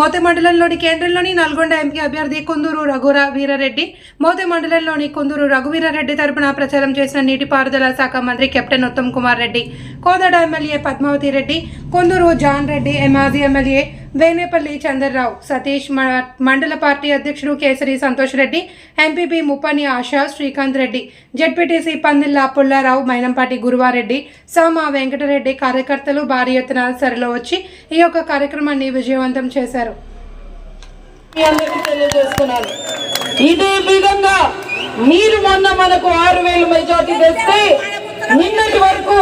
మోతే మండలంలోని కేంద్రంలోని నల్గొండ ఎంపీ అభ్యర్థి కుందూరు రఘురా వీరారెడ్డి మోతే మండలంలోని కుందూరు రఘువీరారెడ్డి తరపున ప్రచారం చేసిన నీటిపారుదల శాఖ మంత్రి కెప్టెన్ ఉత్తమ్ కుమార్ రెడ్డి కోదాడ ఎమ్మెల్యే పద్మావతి రెడ్డి కుందూరు జాన్ రెడ్డి మాజీ ఎమ్మెల్యే వేనేపల్లి చంద్రరావు సతీష్ మ- మండల పార్టీ అధ్యక్షుడు కేసరి సంతోష్ రెడ్డి ఎంపీపీ ముప్పని ఆశా శ్రీకాంత్ రెడ్డి జడ్పీటీసీ పందిల్లా పుల్లారావు మైనంపాటి గురువారెడ్డి సామ వెంకటరెడ్డి కార్యకర్తలు భారీ ఎత్తున సరిలో వచ్చి ఈ యొక్క కార్యక్రమాన్ని విజయవంతం చేశారు. ఇదే విధంగా మీరు మొన్న మనకు ఆరు వేలు మెజార్టీ తెస్తే నిన్నటి వరకు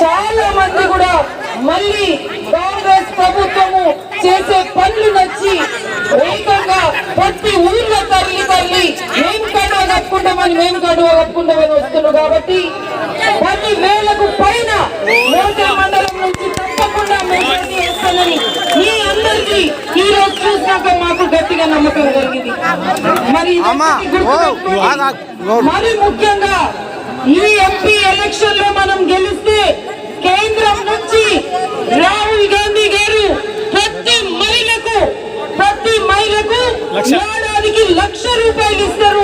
చాలా మంది కూడా మళ్ళీ కాంగ్రెస్ ప్రభుత్వము చేసే పనులు నచ్చి ఏకంగా ప్రతి ఊర్లో తల్లి తల్లి మేము కడువ కట్టుకుంటామని మేము కడువ కట్టుకుంటామని వస్తున్నారు కాబట్టి పది వేలకు పైన మండలం నుంచి తప్పకుండా వేస్తానని మీ అందరికీ ఈ రోజు చూసినాక మాకు గట్టిగా నమ్మకం కలిగింది మరి. మరి ముఖ్యంగా ఈ ఎంపీ ఎలక్షన్లో మనం గెలిస్తే కేంద్రం నుంచి రాహుల్ గాంధీ గారు ప్రతి మహిళకు ప్రతి మహిళకు ఏడాదికి లక్ష రూపాయలు ఇస్తారు.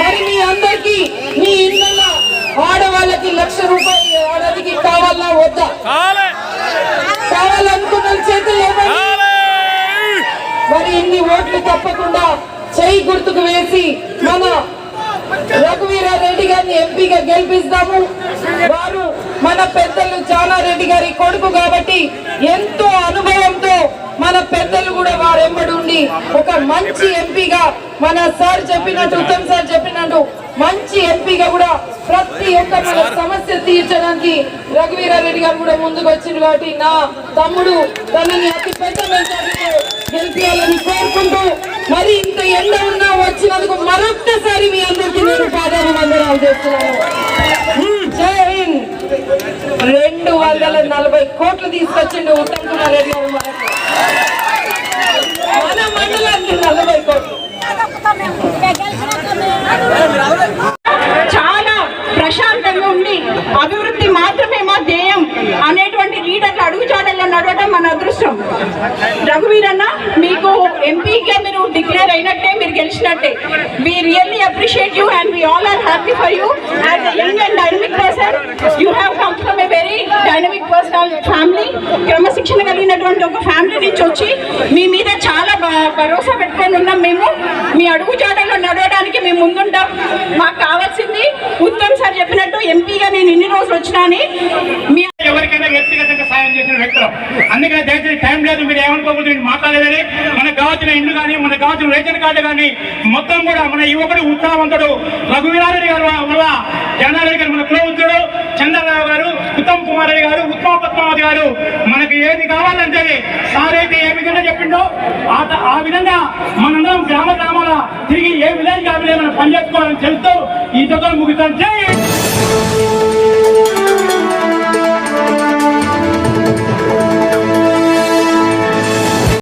మరి మీ అందరికి మీ ఇళ్ళ ఆడవాళ్ళకి లక్ష రూపాయలు ఏడాదికి కావాలా వద్దా? కావాలనుకున్న చేతులు మరి ఇన్ని ఓట్లు తప్పకుండా చేయి గుర్తుకు వేసి మన రఘువీరారెడ్డి గారిని ఎంపీగా గెలిపిస్తాము. వారు మన పెద్దలు జానారెడ్డి గారి కొడుకు కాబట్టి ఎంతో అనుభవంతో మన పెద్దలు కూడా వారెంబడి ఉండి ఒక మంచి ఎంపీగా మన సార్ చెప్పినట్టు ఉత్తమ్ సార్ చెప్పినట్టు మంచి ఎంపీగా కూడా ప్రతి ఒక్క మన సమస్య తీర్చడానికి రఘువీరారెడ్డి గారు కూడా ముందుకు వచ్చింది కాబట్టి నా తమ్ముడు తనని అతి పెద్ద మెజారిటీతో గెలిపించాలని కోరుకుంటూ మరి ఇంత ఎండ ఉన్నా వచ్చినందుకు మరొక్కసారి మీ అందరికీ నేను పాదాలు వందనాలు చేస్తున్నాను. జై హింద్. రెండు వందల నలభై కోట్లు తీసుకొచ్చిండు ఉత్తమ్ కుమార్ రెడ్డి గారు మన మండలానికి నలభై కోట్లు. చాలా ప్రశాంతంగా ఉండి అభివృద్ధి మాత్రమే మా ధ్యేయం అనేటువంటి లీడర్లు అడుగుజాడల్లో నడవడం మన అదృష్టం. రఘువీరన్న ఎంపీగా మీరు డిక్లేర్ అయినట్టే మీరు గెలిచినట్టే. We really appreciate you and we all are happy for you as young and dynamic person you have come from a very dynamic personal family క్రమశిక్షణ కలిగినటువంటి ఒక ఫ్యామిలీ నుంచి వచ్చి మీ మీద చాలా భ- భరోసా పెట్టుకొని ఉన్నాం మేము. మీ అడుగు జాడల్లో నడవడానికి మేము ముందుంటాం. మాకు కావాల్సింది ఉత్తమ్ సార్ చెప్పినట్టు ఎంపీగా నేను ఇన్ని రోజులు వచ్చినా అని కావచ్చు రేషన్ కార్డు కానీ మొత్తం కూడా మన యువకుడు ఉత్సాహవంతుడు. రఘువీరారెడ్డి గారు వల్ల జనారెడ్డి గారు మన కులవృద్ధుడు చంద్రరావు గారు ఉత్తమ్ కుమార్ రెడ్డి గారు ఉత్తమ పద్మావతి గారు. మనకి ఏది కావాలంటే సార్ అయితే ఏ విధంగా చెప్పిండో ఆ ఆ విధంగా మనందరం గ్రామ గ్రామాల తిరిగి ఏ విలేజ్ ఆ విలేజ్ మనం పనిచేసుకోవాలని తెలుస్తూ ఈ దగ్గర ముగిస్తాం.